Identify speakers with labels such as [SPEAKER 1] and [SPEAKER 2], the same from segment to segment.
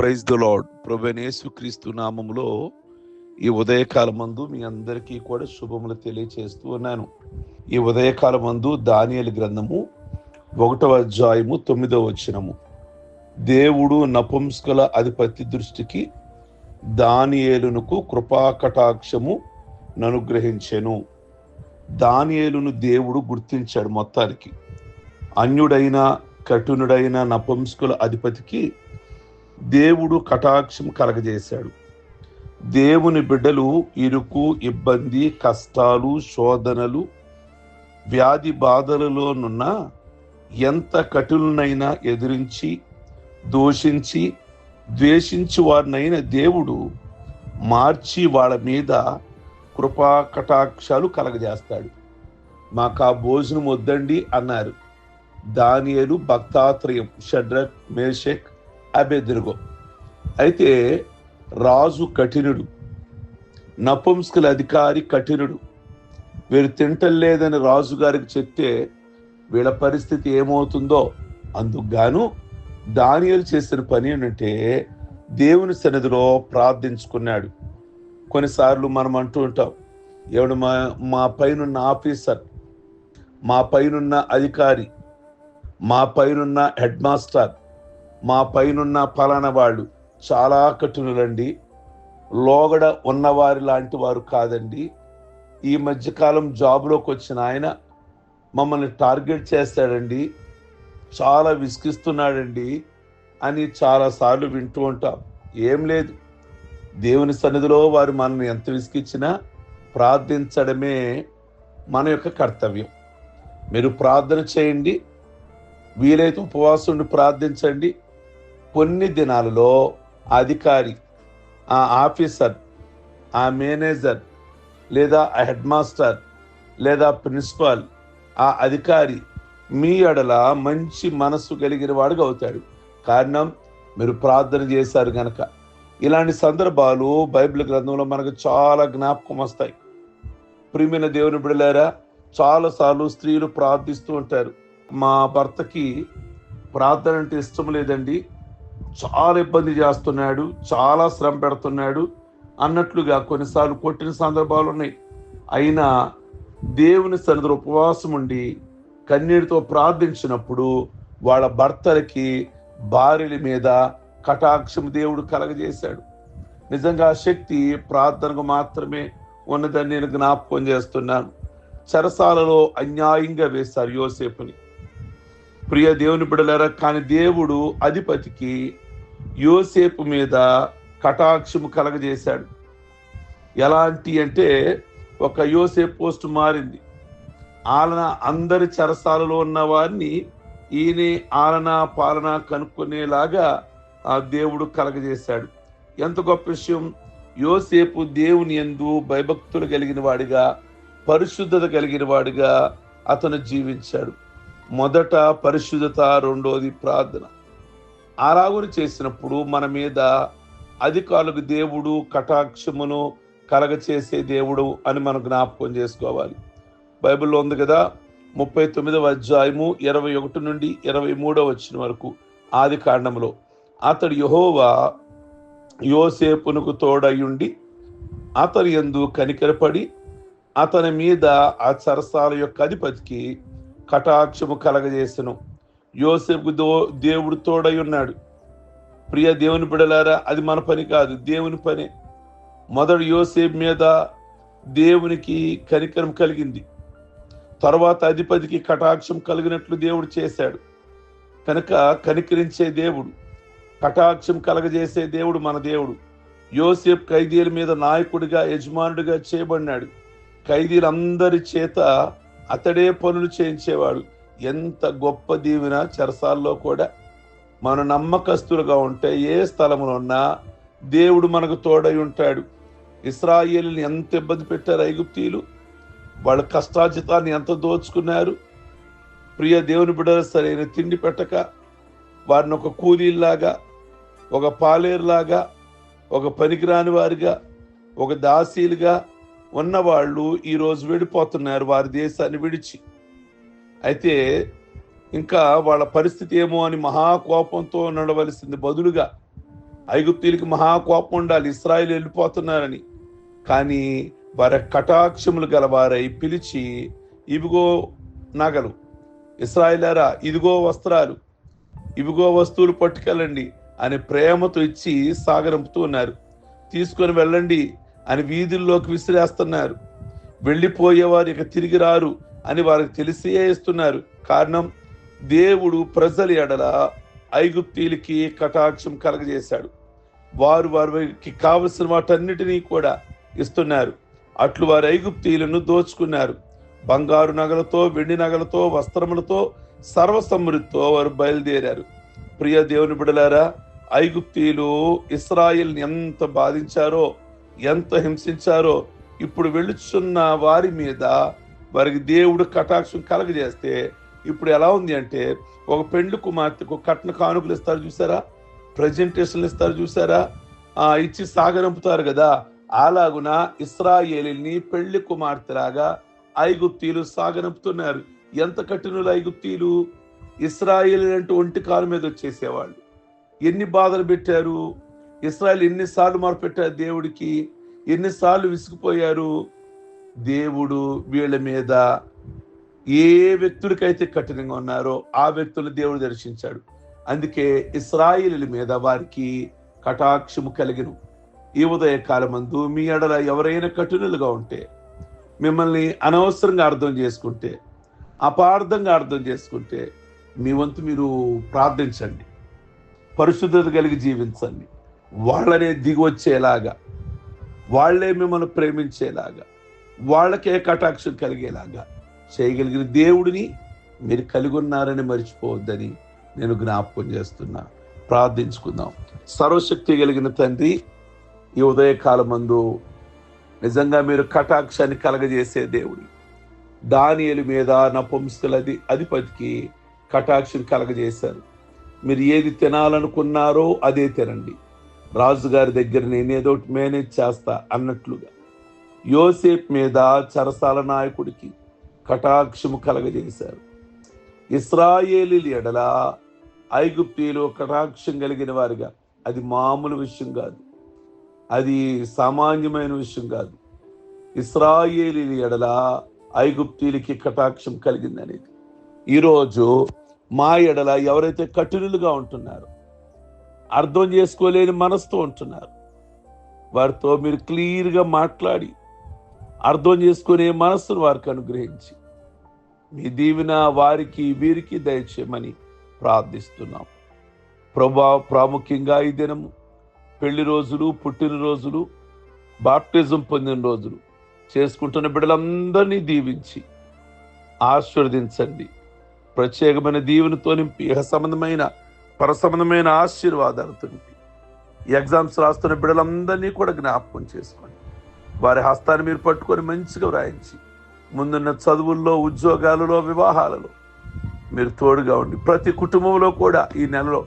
[SPEAKER 1] Praise the lord ప్రభనేసు క్రీస్తు నామములో ఈ ఉదయకాలమందు మీ అందరికీ కూడా శుభములు తెలియచేస్తూ ఉన్నాను. ఈ ఉదయకాలమందు దానియలు గ్రంథము ఒకటవ అధ్యాయము తొమ్మిదవ వచనము. దేవుడు నపుంస్కల అధిపతి దృష్టికి దానియేలునకు కృపాకటాక్షము ననుగ్రహించెను. దానియేలును దేవుడు గుర్తించాడు మొత్తానికి. అన్యుడైన కఠినుడైన నపుంస్కుల అధిపతికి దేవుడు కటాక్షం కలగజేశాడు. దేవుని బిడ్డలు ఇరుకు ఇబ్బంది కష్టాలు శోధనలు వ్యాధి బాధలలోనున్న ఎంత కఠినైనా ఎదిరించి దూషించి ద్వేషించి వారినైన దేవుడు మార్చి వాళ్ళ మీద కృపా కటాక్షాలు కలగజేస్తాడు. మాకు ఆ భోజనం వద్దండి అన్నారు. దానియలు భక్తాత్రయం షడ్రక్ మేషక్ అభెదురుగో అయితే రాజు కఠినుడు నపుంసకుల అధికారి కఠినుడు. వీరు తింటలేదని రాజు గారికి చెప్తే వీళ్ళ పరిస్థితి ఏమవుతుందో? అందుకు గాను దానియలు చేసిన పని ఏంటంటే దేవుని సన్నిధిలో ప్రార్థించుకున్నాడు. కొన్నిసార్లు మనం అంటూ ఉంటాం ఎవడు మా మా పైనున్న ఆఫీసర్ మా పైనున్న అధికారి మా పైనున్న హెడ్ మాస్టర్ మా పైనున్న ఫలానా వాళ్ళు చాలా కఠినులండి. లోగడ ఉన్నవారి లాంటి వారు కాదండి. ఈ మధ్యకాలం జాబ్లోకి వచ్చిన ఆయన మమ్మల్ని టార్గెట్ చేస్తాడండి. చాలా విసిగిస్తున్నాడండి అని చాలాసార్లు వింటూ ఉంటాం. ఏం లేదు. దేవుని సన్నిధిలో వారు మనల్ని ఎంత విసిగిచ్చినా ప్రార్థించడమే మన యొక్క కర్తవ్యం. మీరు ప్రార్థన చేయండి. వీలైతే ఉపవాసం ఉండి ప్రార్థించండి. కొన్ని దినాలలో ఆ అధికారి ఆ ఆఫీసర్ ఆ మేనేజర్ లేదా ఆ హెడ్ మాస్టర్ లేదా ప్రిన్సిపాల్ ఆ అధికారి మీ ఎడల మంచి మనస్సు కలిగిన వాడుగా అవుతాడు. కారణం మీరు ప్రార్థన చేశారు గనక. ఇలాంటి సందర్భాలు బైబిల్ గ్రంథంలో మనకు చాలా జ్ఞాపకం వస్తాయి. ప్రియమైన దేవుని బిడలేరా చాలాసార్లు స్త్రీలు ప్రార్థిస్తూ ఉంటారు. మా భర్తకి ప్రార్థన అంటే ఇష్టం లేదండి. చాలా ఇబ్బంది చేస్తున్నాడు చాలా శ్రమ పెడుతున్నాడు. అన్నట్లుగా కొన్నిసార్లు కొట్టిన సందర్భాలు ఉన్నాయి. అయినా దేవుని సన్నిధిలో ఉపవాసం ఉండి కన్నీటితో ప్రార్థించినప్పుడు వాళ్ళ భర్తలకి భార్యల మీద కటాక్షం దేవుడు కలగజేశాడు. నిజంగా శక్తి ప్రార్థనకు మాత్రమే ఉన్నదని నేను జ్ఞాపకం చేస్తున్నాను. చెరసాలలో అన్యాయంగా వేశారు యోసేపుని. ప్రియ దేవుని బిడలరా కానీ దేవుడు అధిపతికి యోసేపు మీద కటాక్షము కలగజేశాడు. ఎలాంటి అంటే ఒక యోసేపు పోస్ట్ మారింది. ఆలన అందరి చరసాలలో ఉన్న వారిని ఈయన ఆలన పాలన కనుక్కునేలాగా ఆ దేవుడు కలగజేశాడు. ఎంత గొప్ప విషయం. యోసేపు దేవుని ఎందు భయభక్తులు కలిగిన వాడిగా పరిశుద్ధత కలిగిన వాడిగా అతను జీవించాడు. మొదట పరిశుద్ధత రెండోది ప్రార్థన. ఆరాగుని చేసినప్పుడు మన మీద అధికారులకు దేవుడు కటాక్షమును కలగచేసే దేవుడు అని మనం జ్ఞాపకం చేసుకోవాలి. బైబిల్లో ఉంది కదా ముప్పై తొమ్మిదవ అధ్యాయము ఇరవై ఒకటి నుండి ఇరవై మూడవ వచ్చిన వరకు ఆది కాండంలో అతడు యహోవా యోసేపునకు తోడయ్యుండి అతని ఎందు కనికరపడి అతని మీద ఆ సరసాల యొక్క అధిపతికి కటాక్షము కలగజేసను. యోసేపు దో దేవుడు తోడై ఉన్నాడు. ప్రియ దేవుని బిడలారా అది మన పని కాదు దేవుని పని. మొదటి యోసేపు మీద దేవునికి కనికరం కలిగింది. తర్వాత అధిపతికి కటాక్షం కలిగినట్లు దేవుడు చేశాడు. కనుక కనికరించే దేవుడు కటాక్షం కలగజేసే దేవుడు మన దేవుడు. యోసేపు ఖైదీల మీద నాయకుడిగా యజమానుడిగా చేయబడినాడు. ఖైదీలందరి చేత అతడే పనులు చేయించేవాడు ఎంత గొప్ప దీవెన చెరసాల్లో కూడా మన నమ్మకస్తులుగా ఉంటే ఏ స్థలంలో ఉన్నా దేవుడు మనకు తోడై ఉంటాడు. ఇస్రాయేల్ని ఎంత ఇబ్బంది పెట్టారు ఐగుప్తీయులు? వాళ్ళ కష్టాజితాన్ని ఎంత దోచుకున్నారు? ప్రియ దేవుని బిడ్డలు సరైన తిండి పెట్టక వారిని ఒక కూలీలాగా ఒక పాలేరులాగా ఒక పనికిరాని వారిగా ఒక దాసీలుగా ఉన్నవాళ్ళు ఈరోజు విడిపోతున్నారు వారి దేశాన్ని విడిచి. అయితే ఇంకా వాళ్ళ పరిస్థితి ఏమో అని మహాకోపంతో నడవలసింది బదులుగా ఐగుప్తీలకి మహాకోపం ఉండాలి ఇస్రాయిల్ వెళ్ళిపోతున్నారని. కానీ వారి కటాక్షములు గలవారై పిలిచి ఇవిగో నగలు ఇస్రాయిలరా ఇదిగో వస్త్రాలు ఇవిగో వస్తువులు పట్టుకెళ్ళండి అని ప్రేమతో ఇచ్చి సాగరంపుతూ ఉన్నారు. తీసుకొని వెళ్ళండి అని వీధుల్లోకి విసిరేస్తున్నారు. వెళ్ళిపోయేవారు ఇక తిరిగి రారు అని వారికి తెలిసే ఇస్తున్నారు. కారణం దేవుడు ప్రజల ఎడల ఐగుప్తీలకి కటాక్షం కలగజేశాడు. వారు వారికి కావలసిన వాటన్నిటినీ కూడా ఇస్తున్నారు. అట్లు వారు ఐగుప్తీలను దోచుకున్నారు. బంగారు నగలతో వెండి నగలతో వస్త్రములతో సర్వసమృద్ధితో వారు బయలుదేరారు. ప్రియ దేవుని బిడలారా ఐగుప్తీలు ఇస్రాయిల్ని ఎంత బాధించారో ఎంత హింసించారో ఇప్పుడు వెళుచున్న వారి మీద వారికి దేవుడు కటాక్షం కలగజేస్తే ఇప్పుడు ఎలా ఉంది అంటే ఒక పెండ్లు కుమార్తెకు కట్న కానుకలు ఇస్తారు చూసారా? ప్రజెంటేషన్లు ఇస్తారు చూసారా? ఇచ్చి సాగరంపుతారు కదా. అలాగున ఇస్రాయేలీని పెళ్ళి కుమార్తెలాగా ఐగుప్తీలు సాగనంపుతున్నారు. ఎంత కఠినులు ఐగుప్తీలు ఇస్రాయేల్ అంటే ఒంటి కాలు మీద వచ్చేసేవాళ్ళు. ఎన్ని బాధలు పెట్టారు? ఇస్రాయల్ ఎన్నిసార్లు మొరపెట్టారు దేవుడికి? ఎన్నిసార్లు విసిగిపోయారు? దేవుడు వీళ్ళ మీద ఏ వ్యక్తులకైతే కఠినంగా ఉన్నారో ఆ వ్యక్తులు దేవుడు దర్శించాడు. అందుకే ఇస్రాయిలీల మీద వారికి కటాక్షము కలిగిను. ఈ ఉదయ కాలమందు మీ ఎడల ఎవరైనా కఠినలుగా ఉంటే మిమ్మల్ని అనవసరంగా అర్థం చేసుకుంటే అపార్థంగా అర్థం చేసుకుంటే మీ వంతు మీరు ప్రార్థించండి. పరిశుద్ధత కలిగి జీవించండి. వాళ్ళనే దిగి వాళ్ళే వాళ్ళే మిమ్మల్ని ప్రేమించేలాగా వాళ్ళకే కటాక్షం కలిగేలాగా చేయగలిగిన దేవుడిని మీరు కలిగి ఉన్నారని మర్చిపోవద్దని నేను జ్ఞాపకం చేస్తున్నా. ప్రార్థించుకుందాం. సర్వశక్తి కలిగిన తండ్రి ఈ ఉదయకాలమందు నిజంగా మీరు కటాక్షాన్ని కలగజేసే దేవుడి. దానియలు మీద నపుంసకులది అధిపతికి కటాక్షం కలగజేశారు. మీరు ఏది తినాలనుకున్నారో అదే తినండి. రాజుగారి దగ్గర నేనేదో మేనేజ్ చేస్తా అన్నట్లుగా. యోసేప్ మీద చరసాల నాయకుడికి కటాక్షము కలగజేశారు. ఇస్రాయేలీల ఎడల ఐగుప్తీలో కటాక్షం కలిగిన వారిగా. అది మామూలు విషయం కాదు. అది సామాన్యమైన విషయం కాదు. ఇస్రాయేలీల ఎడల ఐగుప్తీలకి కటాక్షం కలిగిందనేది. ఈరోజు మా ఎడల ఎవరైతే కఠినులుగా ఉంటున్నారో అర్థం చేసుకోలేని మనసుతో ఉంటున్నారు. వారితో మీరు క్లియర్గా మాట్లాడి అర్థం చేసుకునే మనస్సును వారికి అనుగ్రహించి మీ దీవెన వారికి వీరికి దయచేయమని ప్రార్థిస్తున్నాం. ప్రభా ప్రాముఖ్యంగా ఈ దినము పెళ్ళి రోజులు పుట్టినరోజులు బాప్టిజం పొందిన రోజులు చేసుకుంటున్న బిడ్డలందరినీ దీవించి ఆశీర్వదించండి. ప్రత్యేకమైన దీవెనతో నింపి ఇహ సంబంధమైన పరసమనమైన ఆశీర్వాదాలు నింపి ఈ ఎగ్జామ్స్ రాస్తున్న బిడ్డలందరినీ కూడా జ్ఞాపకం చేసుకోండి. వారి హస్తాన్ని మీరు పట్టుకొని మంచిగా వ్రాయించి ముందున్న చదువుల్లో ఉద్యోగాలలో వివాహాలలో మీరు తోడుగా ఉండి ప్రతి కుటుంబంలో కూడా ఈ నెలలో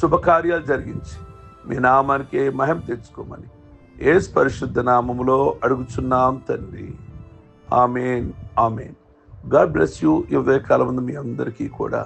[SPEAKER 1] శుభకార్యాలు జరిగించి మీ నామానికి మహిమ తెచ్చుకోమని ఏస్ పరిశుద్ధ నామములో అడుగుచున్నాం తండ్రి. Amen amen. God bless you. ఈ ఉదయకాలం మీ అందరికీ కూడా